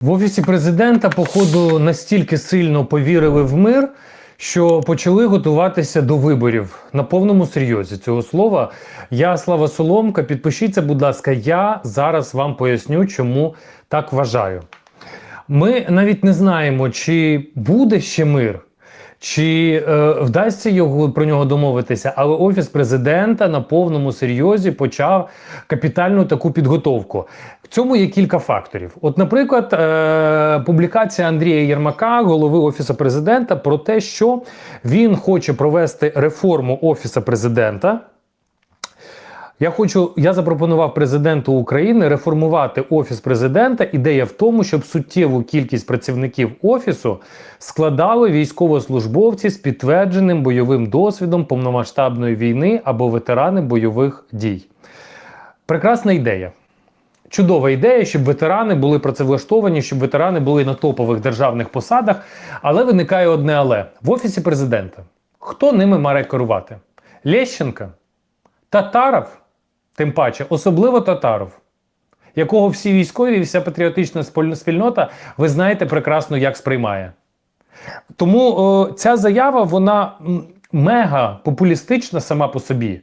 В офісі президента, походу, настільки сильно повірили в мир, що почали готуватися до виборів на повному серйозі цього слова. Я Слава Соломка. Підпишіться, будь ласка, я зараз вам поясню, чому так вважаю. Ми навіть не знаємо, чи буде ще мир. Чи е, вдасться його про нього домовитися, але офіс президента на повному серйозі почав капітальну таку підготовку. Цьому є кілька факторів. От, наприклад, е, публікація Андрія Єрмака, голови офісу президента, про те, що він хоче провести реформу офісу президента. Я хочу, я запропонував президенту України реформувати офіс президента. Ідея в тому, щоб суттєву кількість працівників офісу складали військовослужбовці з підтвердженим бойовим досвідом повномасштабної війни або ветерани бойових дій. Прекрасна ідея. Чудова ідея, щоб ветерани були працевлаштовані, щоб ветерани були на топових державних посадах. Але виникає одне але в офісі президента. Хто ними має керувати? Лещенка? Татаров? Тим паче, особливо Татаров, якого всі військові і вся патріотична спільнота, ви знаєте прекрасно, як сприймає. Тому о, ця заява, вона мега популістична сама по собі.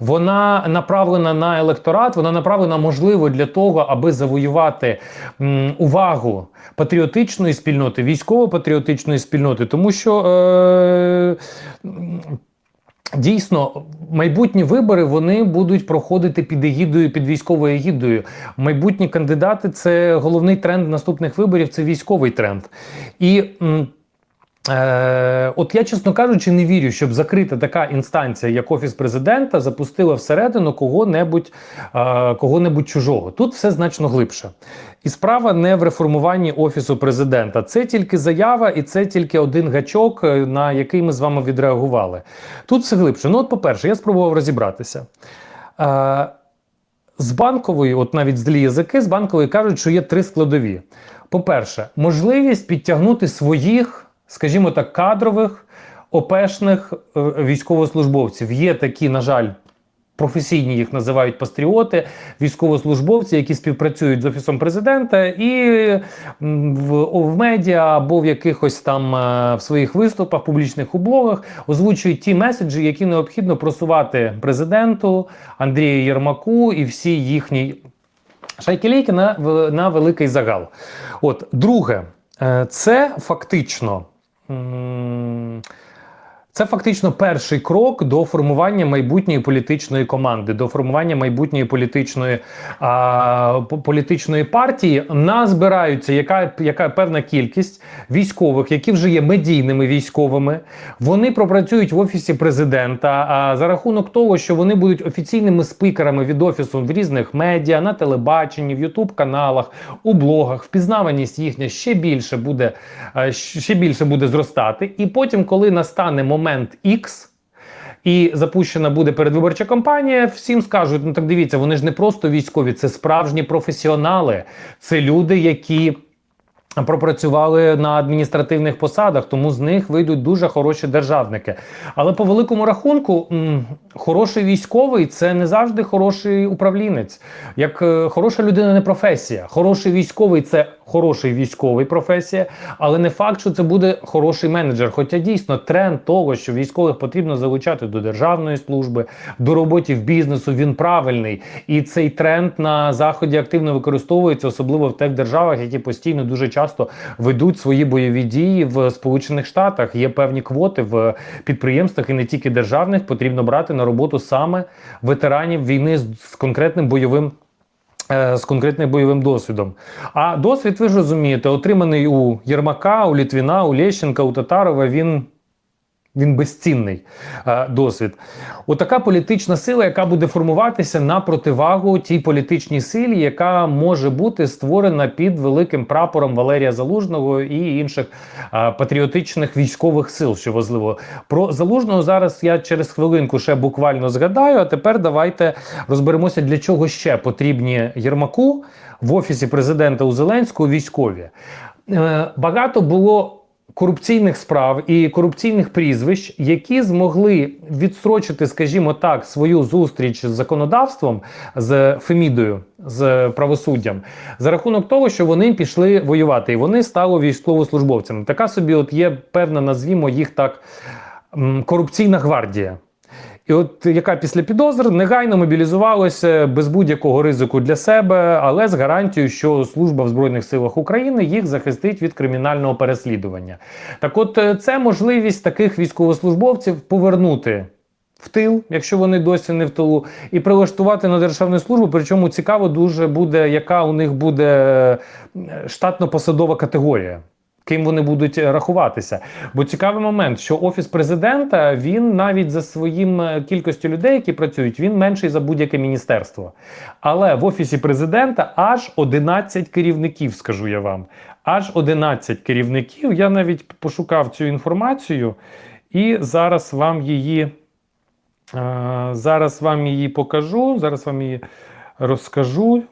Вона направлена на електорат, вона направлена, можливо, для того, аби завоювати м, увагу патріотичної спільноти, військово-патріотичної спільноти, тому що. Е, Дійсно, майбутні вибори вони будуть проходити під егідою, під військовою егідою. Майбутні кандидати це головний тренд наступних виборів. Це військовий тренд. І Е, от я, чесно кажучи, не вірю, щоб закрита така інстанція, як офіс президента, запустила всередину кого-небудь е, кого-небудь чужого. Тут все значно глибше. І справа не в реформуванні офісу президента. Це тільки заява, і це тільки один гачок, е, на який ми з вами відреагували. Тут все глибше. Ну, от, по-перше, я спробував розібратися. Е, з банкової, от навіть злі язики, з банкової кажуть, що є три складові. По-перше, можливість підтягнути своїх, скажімо так, кадрових ОПшних е, військовослужбовців. Є такі, на жаль, професійні їх називають патріоти, військовослужбовці, які співпрацюють з офісом президента, і в, в медіа або в якихось там е, в своїх виступах, публічних у блогах озвучують ті меседжі, які необхідно просувати президенту Андрію Єрмаку і всі їхні шайкілейки на, на великий загал. От, друге, е, це фактично. М, Це фактично перший крок до формування майбутньої політичної команди, до формування майбутньої політичної, а, політичної партії. Назбираються яка, яка певна кількість військових, які вже є медійними військовими. Вони пропрацюють в офісі президента. А за рахунок того, що вони будуть офіційними спікерами від офісу в різних медіа, на телебаченні, в Ютуб каналах, у блогах, впізнаваність їхня ще більше буде е, ще більше буде зростати. І потім, коли настане момент X, і запущена буде передвиборча кампанія, всім скажуть: ну так дивіться, вони ж не просто військові, це справжні професіонали, це люди, які. Пропрацювали на адміністративних посадах, тому з них вийдуть дуже хороші державники. Але по великому рахунку, хороший військовий це не завжди хороший управлінець. Як е, хороша людина не професія. Хороший військовий це хороший військовий професія, але не факт, що це буде хороший менеджер. Хоча дійсно тренд того, що військових потрібно залучати до державної служби, до роботи в бізнесу, він правильний. І цей тренд на заході активно використовується, особливо в тих державах, які постійно дуже часто ведуть свої бойові дії в Сполучених Штатах. Є певні квоти в підприємствах і не тільки державних. Потрібно брати на роботу саме ветеранів війни з конкретним бойовим. Е, З конкретним бойовим досвідом. А досвід, ви ж розумієте, отриманий у Єрмака, у Літвіна, у Лещенка, у Татарова, він, він безцінний е, досвід. Отака політична сила, яка буде формуватися на противагу тій політичній силі, яка може бути створена під великим прапором Валерія Залужного і інших е, патріотичних військових сил, що важливо. Про Залужного зараз я через хвилинку ще буквально згадаю. А тепер давайте розберемося, для чого ще потрібні Єрмаку в офісі президента у Зеленського військові. Е, багато було корупційних справ і корупційних прізвищ, які змогли відстрочити, скажімо так, свою зустріч з законодавством з Фемідою, з правосуддям, за рахунок того, що вони пішли воювати, і вони стали військовослужбовцями. Така собі, от є певна, назвімо їх так, корупційна гвардія. І от яка після підозр негайно мобілізувалася без будь-якого ризику для себе, але з гарантією, що служба в Збройних силах України їх захистить від кримінального переслідування. Так, от е, це можливість таких військовослужбовців повернути. В тил, якщо вони досі не в тилу, і прилаштувати на державну службу. Причому цікаво дуже буде, яка у них буде е, штатно-посадова категорія ким вони будуть е, рахуватися. Бо цікавий момент, що офіс президента він навіть за своїм е, кількістю людей, які працюють, він менший за будь-яке міністерство. Але в офісі президента аж 11 керівників, скажу я вам. Аж 11 керівників. Я навіть пошукав цю інформацію і зараз вам її. е, Зараз вам її покажу, зараз вам її розкажу.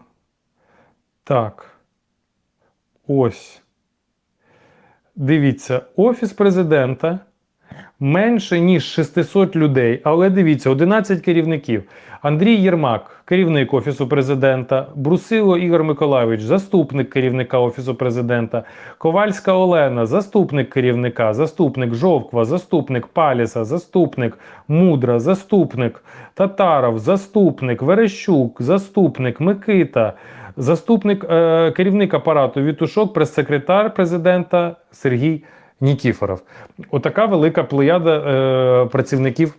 Так. Ось. Дивіться, офіс президента менше ніж 600 людей, але дивіться, 11 керівників. Андрій Єрмак, керівник офісу президента, Брусило Ігор Миколайович, заступник керівника офісу президента, Ковальська Олена, заступник керівника, заступник Жовква, заступник Паліса, заступник Мудра, заступник Татаров, заступник Верещук, заступник Микита. Заступник е, керівник апарату Вітушок, прес-секретар президента Сергій Нікіфоров. Отака велика плеяда е, працівників.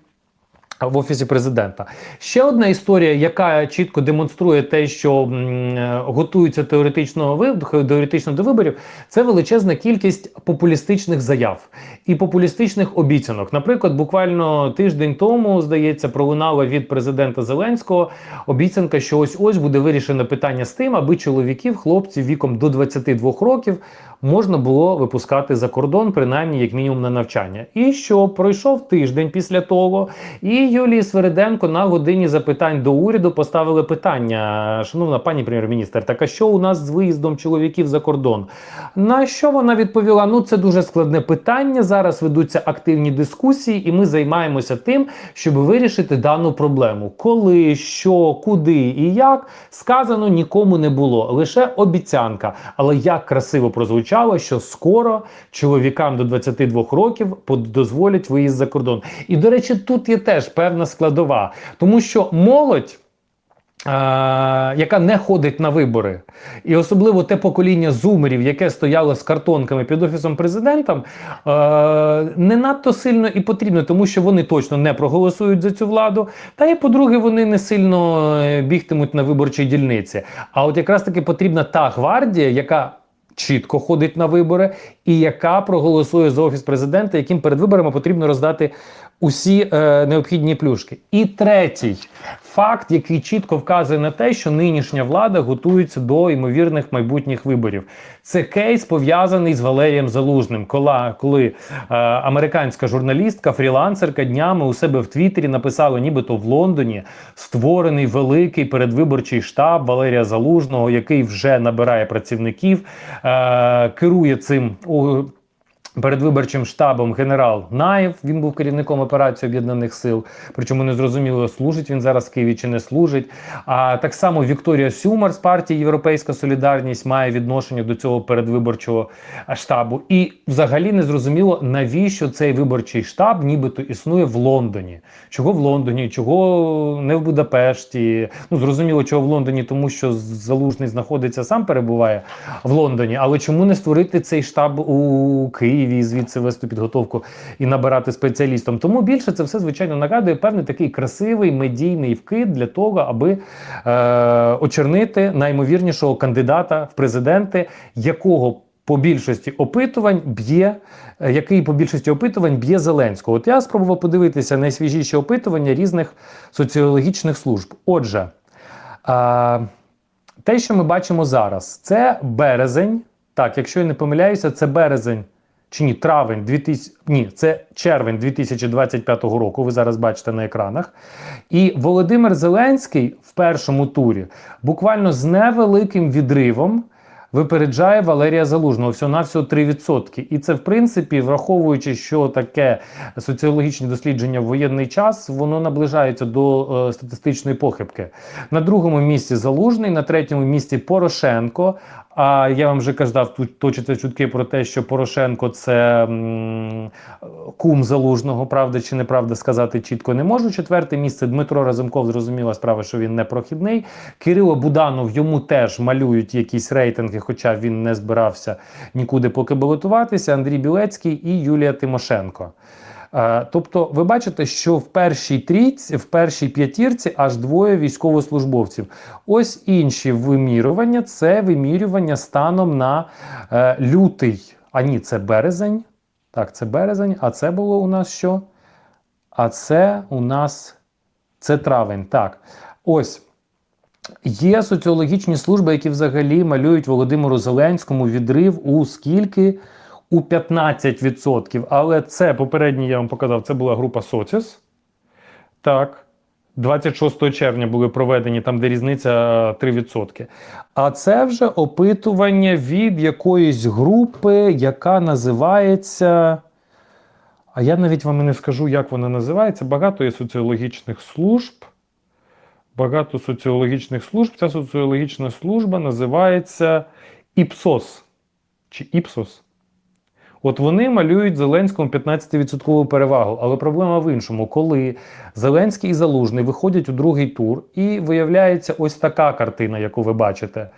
В офісі президента ще одна історія, яка чітко демонструє те, що е, готуються теоретично виб- теоретично до виборів, це величезна кількість популістичних заяв і популістичних обіцянок. Наприклад, буквально тиждень тому здається, пролунала від президента Зеленського обіцянка, що ось ось буде вирішено питання з тим, аби чоловіків, хлопців віком до 22 років можна було випускати за кордон, принаймні як мінімум на навчання. І що пройшов тиждень після того, і Юлії Свериденко на годині запитань до уряду поставили питання: шановна пані прем'єр-міністр, так а що у нас з виїздом чоловіків за кордон? На що вона відповіла? Ну це дуже складне питання. Зараз ведуться активні дискусії, і ми займаємося тим, щоб вирішити дану проблему. Коли, що, куди і як сказано нікому не було, лише обіцянка. Але як красиво прозвучало, що скоро чоловікам до 22 років дозволять виїзд за кордон. І до речі, тут є теж певна складова, тому що молодь. е, яка не ходить на вибори, і особливо те покоління зумерів, яке стояло з картонками під офісом президента, е, не надто сильно і потрібно, тому що вони точно не проголосують за цю владу. Та і по-друге, вони не сильно е, бігтимуть на виборчій дільниці. А от якраз таки потрібна та гвардія, яка чітко ходить на вибори, і яка проголосує за офіс президента, яким перед виборами потрібно роздати усі е, необхідні плюшки. І третій факт, який чітко вказує на те, що нинішня влада готується до ймовірних майбутніх виборів. Це кейс пов'язаний з Валерієм Залужним, коли, коли е, американська журналістка, фрілансерка днями у себе в Твіттері написала, нібито в Лондоні створений великий передвиборчий штаб Валерія Залужного, який вже набирає працівників, е, керує цим. У- Передвиборчим штабом генерал Наєв, він був керівником операції об'єднаних сил. Причому не зрозуміло, служить він зараз в Києві чи не служить. А так само Вікторія Сюмар з партії Європейська Солідарність має відношення до цього передвиборчого штабу. І взагалі не зрозуміло, навіщо цей виборчий штаб нібито існує в Лондоні. Чого в Лондоні, чого не в Будапешті. Ну зрозуміло, чого в Лондоні, тому що залужний знаходиться сам перебуває в Лондоні. Але чому не створити цей штаб у Києві і звідси вести підготовку і набирати спеціалістом? Тому більше це все звичайно нагадує певний такий красивий медійний вкид для того, аби е, очернити наймовірнішого кандидата в президенти, якого по більшості опитувань б'є, е, який по більшості опитувань б'є Зеленського. От я спробував подивитися найсвіжіші опитування різних соціологічних служб. Отже, е, те, що ми бачимо зараз, це березень. Так, якщо я не помиляюся, це березень. Чи ні, травень 2000, ні, це червень 2025 року. Ви зараз бачите на екранах. І Володимир Зеленський в першому турі буквально з невеликим відривом випереджає Валерія Залужного всього на всього 3%. І це, в принципі, враховуючи, що таке соціологічні дослідження в воєнний час, воно наближається до е, статистичної похибки. На другому місці Залужний, на третьому місці Порошенко. А я вам вже казав, тут точаться чутки про те, що Порошенко це м, кум залужного, правда чи неправда сказати чітко не можу. Четверте місце Дмитро Разумков, зрозуміла справа, що він не прохідний. Кирило Буданов йому теж малюють якісь рейтинги, хоча він не збирався нікуди поки балотуватися. Андрій Білецький і Юлія Тимошенко. Е, Тобто, ви бачите, що в першій трійці, в першій п'ятірці аж двоє військовослужбовців. Ось інші вимірювання це вимірювання станом на е, лютий. А ні, це березень. Так, це березень. А це було у нас що? А це у нас це травень. Так. Ось. Є соціологічні служби, які взагалі малюють Володимиру Зеленському відрив у скільки? У 15%. Але це попередній я вам показав, це була група Соціс. Так. 26 червня були проведені там, де різниця е, 3%. А це вже опитування від якоїсь групи, яка називається. А я навіть вам і не скажу, як вона називається. Багато є соціологічних служб. Багато соціологічних служб. Ця соціологічна служба називається Іпсос. Чи Іпсос. От вони малюють Зеленському 15% перевагу. Але проблема в іншому, коли Зеленський і Залужний виходять у другий тур, і виявляється ось така картина, яку ви бачите.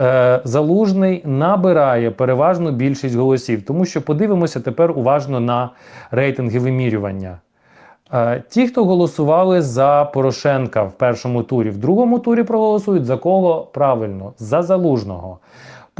Е, Залужний набирає переважну більшість голосів, тому що подивимося тепер уважно на рейтинги вимірювання. Е, Ті, хто голосували за Порошенка в першому турі, в другому турі проголосують за кого правильно? За залужного.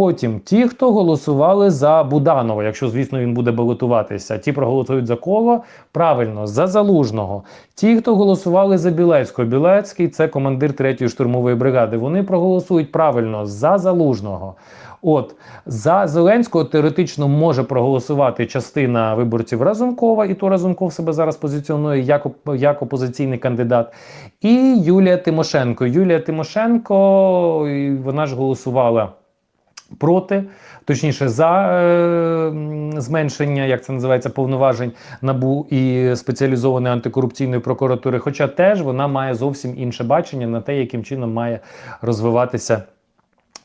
Потім ті, хто голосували за Буданова, якщо, звісно, він буде балотуватися, ті проголосують за кого? Правильно, за залужного. Ті, хто голосували за Білецького, Білецький це командир 3-ї штурмової бригади. Вони проголосують правильно за залужного. От за Зеленського теоретично може проголосувати частина виборців Разумкова, і то Разумков себе зараз позиціонує як, як опозиційний кандидат. І Юлія Тимошенко. Юлія Тимошенко, вона ж голосувала проти, точніше, за е, зменшення, як це називається, повноважень набу і спеціалізованої антикорупційної прокуратури. Хоча теж вона має зовсім інше бачення на те, яким чином має розвиватися.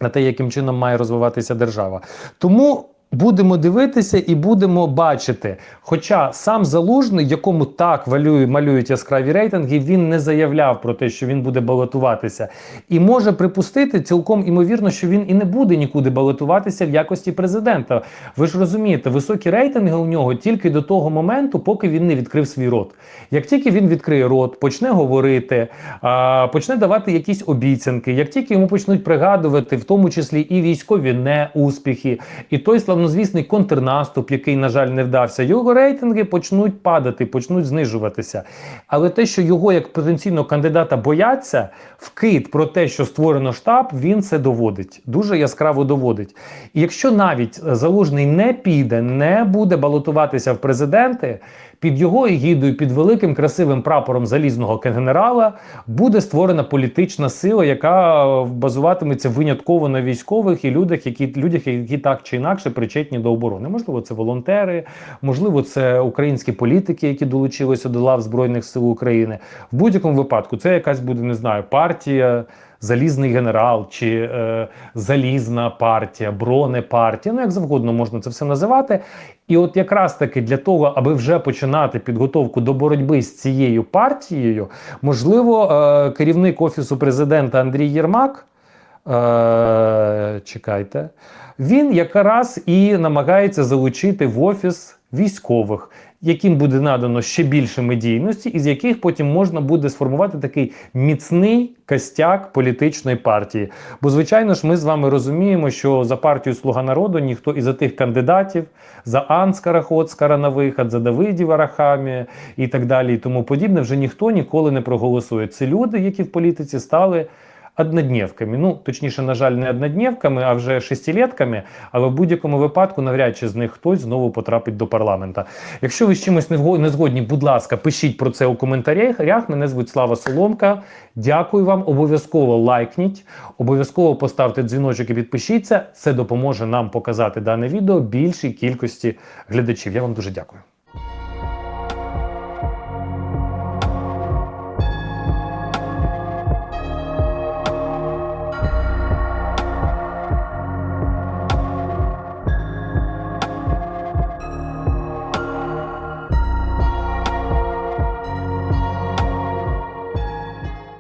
На те, яким чином має розвиватися держава. Тому будемо дивитися і будемо бачити. Хоча сам залужний, якому так валює, малюють яскраві рейтинги, він не заявляв про те, що він буде балотуватися. І може припустити цілком імовірно, що він і не буде нікуди балотуватися в якості президента. Ви ж розумієте, високі рейтинги у нього тільки до того моменту, поки він не відкрив свій рот. Як тільки він відкриє рот, почне говорити, почне давати якісь обіцянки, як тільки йому почнуть пригадувати, в тому числі і військові неуспіхи, і той славнозвісний контрнаступ, який, на жаль, не вдався, його рейтинги почнуть падати, почнуть знижуватися. Але те, що його як потенційного кандидата бояться, вкид про те, що створено штаб, він це доводить. Дуже яскраво доводить. І якщо навіть залужний не піде, не буде балотуватися в президенти, під його егідою, під великим красивим прапором залізного генерала буде створена політична сила, яка е, базуватиметься винятково на військових і людях, які людях, які так чи інакше причетні до оборони. Можливо, це волонтери, можливо, це українські політики, які долучилися до лав Збройних сил України. В будь-якому випадку це якась буде, не знаю, партія. Залізний генерал чи е, залізна партія, бронепартія, ну як завгодно можна це все називати. І от якраз таки для того, аби вже починати підготовку до боротьби з цією партією, можливо, е, керівник офісу президента Андрій Єрмак. Е, чекайте, він якраз і намагається залучити в офіс військових, яким буде надано ще більше медійності, із яких потім можна буде сформувати такий міцний костяк політичної партії. Бо, звичайно ж, ми з вами розуміємо, що за партію Слуга народу ніхто із за тих кандидатів, за Анскара Хоцкара на вихід, за Давидів Арахамі і так далі, і тому подібне, вже ніхто ніколи не проголосує. Це люди, які в політиці стали однодневками. Ну, точніше, на жаль, не однодневками, а вже шестилетками, але в будь-якому випадку навряд чи з них хтось знову потрапить до парламента. Якщо ви з чимось не згодні, будь ласка, пишіть про це у коментарях. Мене звуть Слава Соломка. Дякую вам. Обов'язково лайкніть, обов'язково поставте дзвіночок і підпишіться. Це допоможе нам показати дане відео більшій кількості глядачів. Я вам дуже дякую.